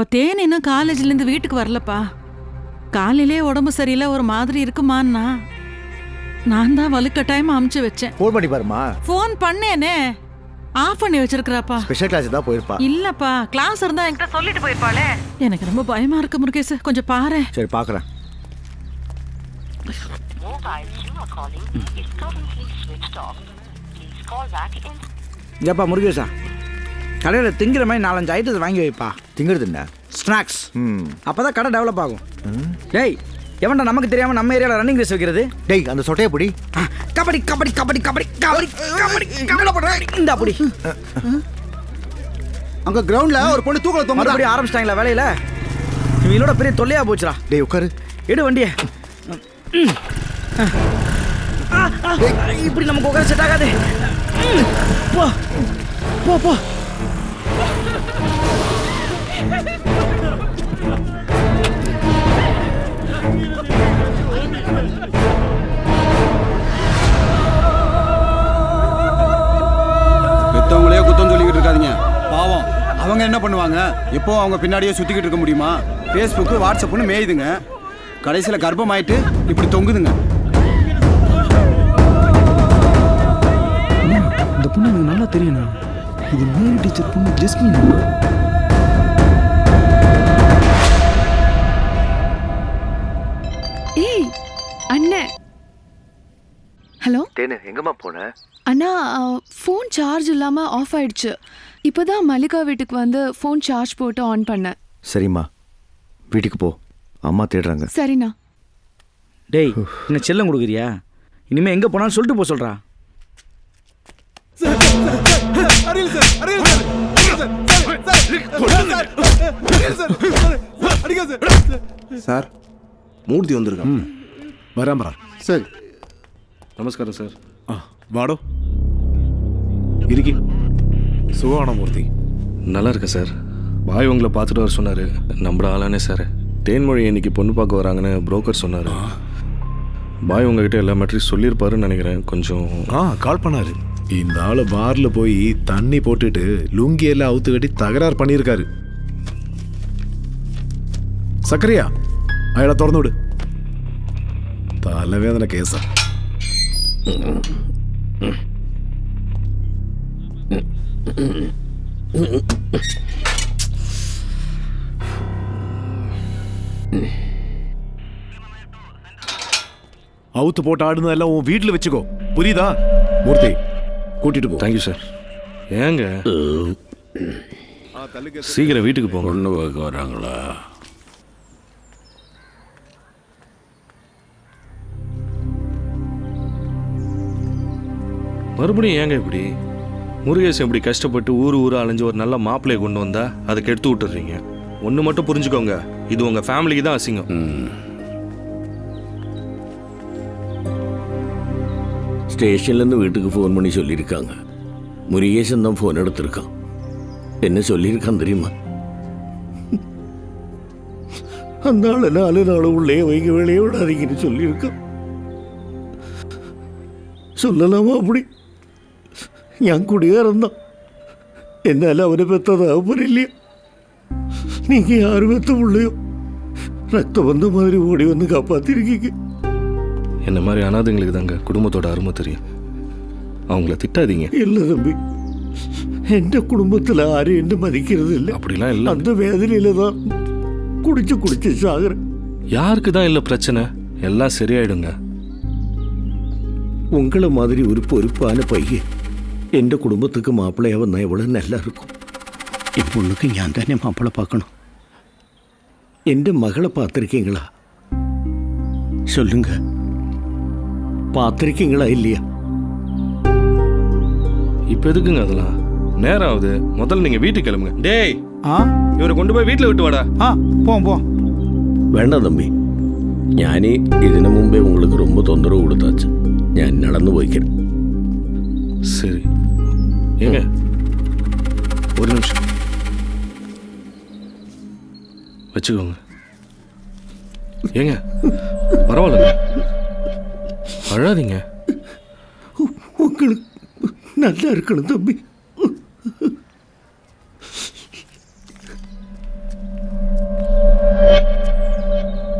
இப்போ தேன் இன்னும் காலேஜ்லேருந்து வீட்டுக்கு வரலப்பா. காலையிலே உடம்பு சரியில்லை ஒரு மாதிரி இருக்குமான்னா நான் தான் வலுக்கட்டாயமா அமுச்சு வச்சேன். ஃபோன் பண்ணி பாருமா ஃபோன் பண்ணேனே. ஆஃப் பண்ணி வச்சிருக்கிறாப்பா. ஸ்பெஷல் கிளாஸ் தான் போயிருப்பா. இல்லப்பா கிளாஸ் இருந்தா என்கிட்ட சொல்லிட்டு போயிருப்பாளே. எனக்கு ரொம்ப பயமா இருக்கு முருகேஷ் கொஞ்சம் பாரு. சரி in. ஏப்பா முருகேசா. கடையில் திங்கிற மாதிரி நாலஞ்சு ஐட்டத்தை வாங்கி வைப்பா. திங்கிறது என்ன? ஸ்நாக்ஸ் ம். அப்போ தான் கடை டெவலப் ஆகும். டேய் எவன்டா நமக்கு தெரியாமல் நம்ம ஏரியாவில் ரன்னிங் ரேஸ் வைக்கிறது? டேய் அந்த சொட்டையை பிடி. கபடி கபடி கபடி கபடி கபடி கபடி கபடி இந்த அப்படி அங்க கிரவுண்ட்ல ஒரு பொண்ணு தூக்கல தொங்குதா மறுபடியும் ஆரம்பிச்சிட்டாங்களா வேலையில்? இவங்களோட பெரிய தொல்லையா போச்சுடா. டேய் உட்காரு. எடு வண்டியை. இப்படி நமக்கு உட்கார செட் ஆகாது. போ போ போ. பெத்தவங்களே குத்தம் சொல்லிக்கிட்டு இருக்காதீங்க. பாவம். அவங்க என்ன பண்ணுவாங்க? எப்போ அவங்க பின்னாடியே சுத்திக்கிட்டு இருக்க முடியுமா? ஃபேஸ்புக்கு வாட்ஸ்அப்னு மேயுதுங்க. கடைசியில் கர்ப்பமாயிட்டு இப்படி தொங்குதுங்க. இந்த பொண்ணு எனக்கு நல்லா தெரியணும் இது மேரி டீச்சர் பொண்ணு ஜஸ்மின். எங்கம்மா போன அண்ணா ஃபோன் சார்ஜ் இல்லாமல் ஆஃப் ஆயிடுச்சு. இப்போ தான் மல்லிகா வீட்டுக்கு வந்து ஃபோன் சார்ஜ் போட்டு ஆன் பண்ணேன். சரிம்மா. வீட்டுக்கு போ. அம்மா தேடுறாங்க. சரிண்ணா. டேய் என்ன செல்லம் கொடுக்குறியா? இனிமே எங்கே போனாலும் சொல்லிட்டு போக சொல்கிறா சார் மூர்த்தி வந்திருக்கான். வரான் வரான் சரி. நமஸ்காரம் சார். வாடோ இருக்கி சுகான மூர்த்தி நல்லா இருக்கேன் சார் பாய் உங்களை பார்த்துட்டு வர சொன்னார். நம்மள ஆளானே சார் தேன்மொழி இன்னைக்கு பொண்ணு பார்க்க வராங்கன்னு புரோக்கர் சொன்னார். பாய் உங்ககிட்ட எல்லா மேட்ரியும் சொல்லியிருப்பாருன்னு நினைக்கிறேன் கொஞ்சம் ஆ கால் பண்ணாரு இந்த ஆளு பார்ல போய் தண்ணி போட்டுட்டு லுங்கி எல்லாம் அவுத்து கட்டி தகராறு பண்ணியிருக்காரு சக்கரையா அயல திறந்து விடு தலைவேதனை கேசா அவுத்து போட்டு ஆடுனதெல்லாம் உன் வீட்டில் வச்சுக்கோ. புரியுதா? மூர்த்தி கூட்டிட்டு போ. தேங்க்யூ சார் ஏங்க? சீக்கிரம் வீட்டுக்கு போங்க. பார்க்க வராங்களா? மறுபடியும் ஏங்க இப்படி? முருகேசன் இப்படி கஷ்டப்பட்டு ஊர் ஊர் அலைஞ்சு ஒரு நல்ல மாப்பிள்ளையை கொண்டு வந்தா அதை கெடுத்து விட்டுறீங்க. ஒன்று மட்டும் புரிஞ்சுக்கோங்க. இது உங்கள் ஃபேமிலிக்கு தான் அசிங்கம். ஸ்டேஷன்லேருந்து வீட்டுக்கு ஃபோன் பண்ணி சொல்லியிருக்காங்க. முருகேசன் தான் ஃபோன் எடுத்திருக்கான். என்ன சொல்லியிருக்கான் தெரியுமா? அந்த ஆள் நாலு நாள் உள்ளே வைக்க வெளியே விடாதீங்கன்னு சொல்லியிருக்கான். சொல்லலாமா அப்படி? ഞാൻ കുടിയേറുന്ന എന്നാൽ അവനെ പെത്തത് അവരില്ല നീക്ക് ആറ് പെത്ത പുള്ളിയോ ரத்தபந்தம் மாதிரி ஓடி வந்து காப்பாத்திருக்கீங்க என்ன மாதிரி அனாதைங்களுக்கு தாங்க குடும்பத்தோட அருமை தெரியும் அவங்கள திட்டாதீங்க இல்லை தம்பி எந்த குடும்பத்தில் யாரும் என்ன மதிக்கிறது இல்லை அப்படிலாம் இல்லை அந்த வேதனையில தான் குடிச்சு குடிச்சு சாகுறேன் யாருக்கு தான் இல்லை பிரச்சனை எல்லாம் சரியாயிடுங்க உங்களை மாதிரி ஒரு பொறுப்பான பையன் എന്റെ കുടുംബത്തേക്ക് മാപ്പിളയാവുന്ന ഇവളെ നല്ലർക്കും ഈ പുള്ളിക്ക് ഞാൻ തന്നെ മാപ്പിള പാക്കണം. എന്റെ മകളെ പാത്രിക്കങ്ങളാ ചൊല്ലുങ്ക. പാത്രിക്കങ്ങളാ ഇല്ല ഇപ്പൊ എതുക്കുങ്ക അതല്ല നേരാവത്. മുതൽ വീട്ടിൽ കിളമ്പുക ഡേ ആ? ഇവരെ കൊണ്ടുപോയി വീട്ടിൽ വിട്ടു ആ പോവാം പോവാം. വേണ്ട തമ്പി. ഞാൻ ഇതിനു മുമ്പേ ഉങ്ങൾക്ക് രൊമ്പ തൊന്നറ കൊടുത്ത ഞാൻ നടന്നു പോയിക്കണം ശരി. ஏங்க. ஒரு நிமிஷம். வச்சுக்கோங்க. ஏங்க பரவாயில்ல அழாதீங்க. உங்களுக்கு நல்லா இருக்கணும் தம்பி.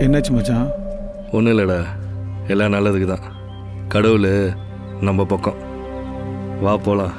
என்னாச்சு மச்சான்? ஒன்றும் இல்லைடா. எல்லாம் நல்லதுக்கு தான் கடவுள் நம்ம பக்கம். வா போகலாம்